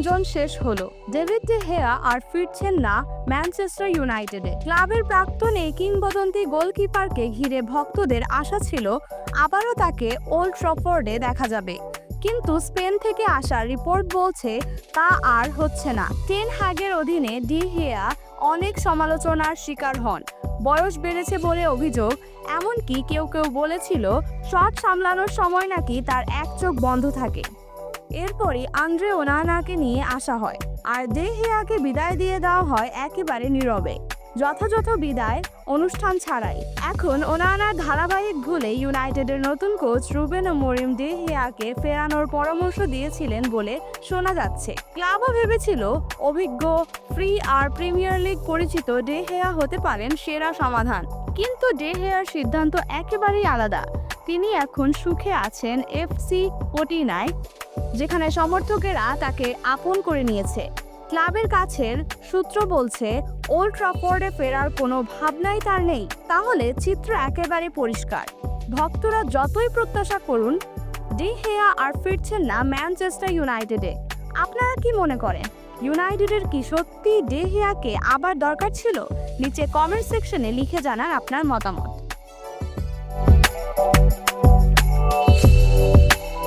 Season শেষ হলো। David day হেয়া আর ফিরছেন না ম্যানচেস্টার ইউনাইটেডে। ক্লাবের প্রাক্তন এই কিংবদন্তি গোলকিপারকে ঘিরে ভক্তদের আশা ছিল আবারও তাকে ওল্ড ট্রফোর্ডে দেখা যাবে। কিন্তু স্পেন থেকে আসা রিপোর্ট বলছে তা আর হচ্ছে না। টেন হ্যাগের অধীনে ডি হেয়া অনেক সমালোচনার শিকার হন। বয়স বেড়েছে বলে অভিযোগ, এমনকি কেউ কেউ বলেছিল, শট সামলানোর সময় নাকি তার এক চোখ বন্ধ থাকে। এরপরই আন্দ্রে ওনানাকে নিয়ে আসা হয়। আর দেহিয়াকে বিদায় দিয়ে দেওয়া হয় একেবারে নীরবে। যথাযথ বিদায় অনুষ্ঠান ছাড়াই। এখন ওনানার ধারাবাহিক ভুলে ইউনাইটেডের নতুন কোচ রুবেন ও মরিম দেহিয়াকে ফেরানোর পরামর্শ দিয়েছিলেন বলে শোনা যাচ্ছে। ক্লাবও ভেবেছিল অভিজ্ঞ ফ্রি আর প্রিমিয়ার লিগ পরিচিত ডেহেয়া হতে পারেন সেরা সমাধান। কিন্তু ডেহেয়ার সিদ্ধান্ত একেবারেই আলাদা। তিনি এখন সুখে আছেন এফসি পটিনায়, যেখানে সমর্থকেরা তাকে আপন করে নিয়েছে। ক্লাবের কাছের সূত্র বলছে, ওল্ড ট্রাফোর্ডে ফেরার কোনো ভাবনাই তার নেই। তাহলে চিত্র একেবারে পরিষ্কার। ভক্তরা যতই প্রত্যাশা করুন, ডি হেয়া আর ফিরছেন না ম্যানচেস্টার ইউনাইটেডে। আপনারা কি মনে করেন, ইউনাইটেডের কি সত্যি ডে হেয়াকে আবার দরকার ছিল? নিচে কমেন্ট সেকশনে লিখে জানান আপনার মতামত।